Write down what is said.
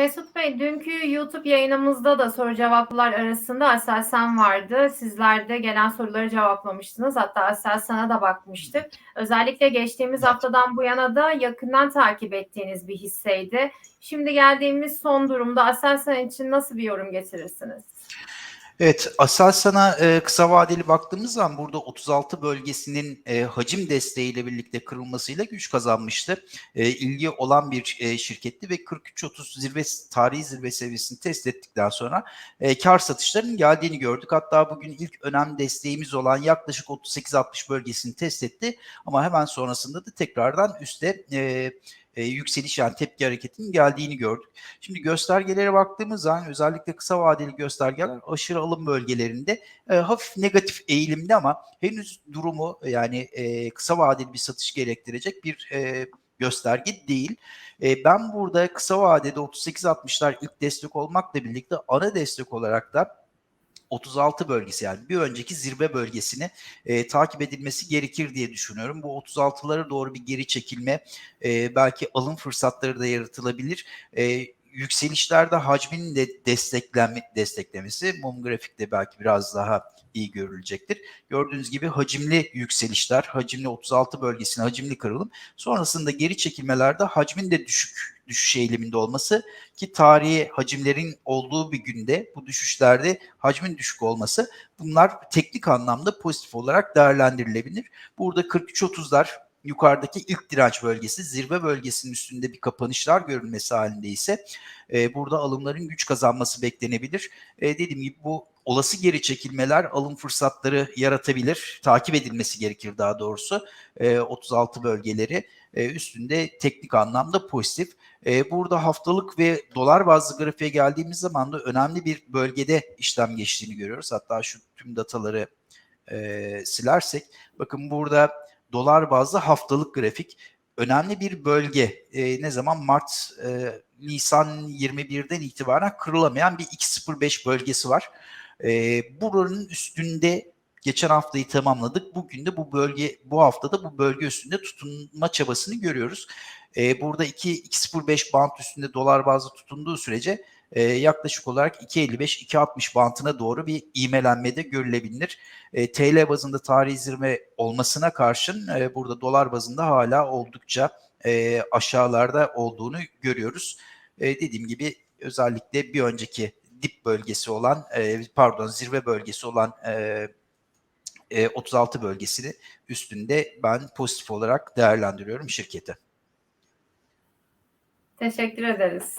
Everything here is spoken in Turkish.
Mesut Bey, dünkü YouTube yayınımızda da soru cevaplar arasında Aselsan vardı. Sizler de gelen soruları cevaplamıştınız. Hatta Aselsan'a da bakmıştık. Özellikle geçtiğimiz haftadan bu yana da yakından takip ettiğiniz bir hisseydi. Şimdi geldiğimiz son durumda Aselsan için nasıl bir yorum getirirsiniz? Evet, Aselsan'a e, kısa vadeli baktığımız zaman burada 36 bölgesinin e, hacim desteğiyle birlikte kırılmasıyla güç kazanmıştı. E, ilgi olan bir e, şirketti ve 43.30 zirve tarihi zirve seviyesini test ettikten sonra e, kar satışlarının geldiğini gördük. Hatta bugün ilk önemli desteğimiz olan yaklaşık 38-60 bölgesini test etti ama hemen sonrasında da tekrardan üste e, e, yükseliş yani tepki hareketinin geldiğini gördük. Şimdi göstergelere baktığımız zaman özellikle kısa vadeli göstergeler aşırı alım bölgelerinde e, hafif negatif eğilimde ama henüz durumu yani e, kısa vadeli bir satış gerektirecek bir e, gösterge değil. E, ben burada kısa vadede 38-60'lar ilk destek olmakla birlikte ana destek olarak da 36 bölgesi yani bir önceki zirve bölgesini e, takip edilmesi gerekir diye düşünüyorum. Bu 36'lara doğru bir geri çekilme e, belki alım fırsatları da yaratılabilir. E, yükselişlerde hacmin de desteklenme, desteklemesi mum grafikte belki biraz daha iyi görülecektir. Gördüğünüz gibi hacimli yükselişler, hacimli 36 bölgesine hacimli kırılım. Sonrasında geri çekilmelerde hacmin de düşük düşüş eğiliminde olması ki tarihi hacimlerin olduğu bir günde bu düşüşlerde hacmin düşük olması bunlar teknik anlamda pozitif olarak değerlendirilebilir. Burada 43-30'lar yukarıdaki ilk direnç bölgesi zirve bölgesinin üstünde bir kapanışlar görülmesi halinde ise e, burada alımların güç kazanması beklenebilir. E, dediğim gibi bu olası geri çekilmeler alım fırsatları yaratabilir. Takip edilmesi gerekir daha doğrusu. E, 36 bölgeleri e, üstünde teknik anlamda pozitif. E, burada haftalık ve dolar bazlı grafiğe geldiğimiz zaman da önemli bir bölgede işlem geçtiğini görüyoruz. Hatta şu tüm dataları e, silersek bakın burada dolar bazlı haftalık grafik önemli bir bölge. E, ne zaman Mart e, Nisan 21'den itibaren kırılamayan bir 2.05 bölgesi var. E, buranın üstünde geçen haftayı tamamladık. Bugün de bu bölge bu haftada bu bölge üstünde tutunma çabasını görüyoruz. E, burada 2.05 band üstünde dolar bazlı tutunduğu sürece e, yaklaşık olarak 2.55-2.60 bantına doğru bir imelenmede görülebilir. E, TL bazında tarihi zirve olmasına karşın e, burada dolar bazında hala oldukça e, aşağılarda olduğunu görüyoruz. E, dediğim gibi özellikle bir önceki dip bölgesi olan e, pardon zirve bölgesi olan e, e, 36 bölgesini üstünde ben pozitif olarak değerlendiriyorum şirketi. Teşekkür ederiz.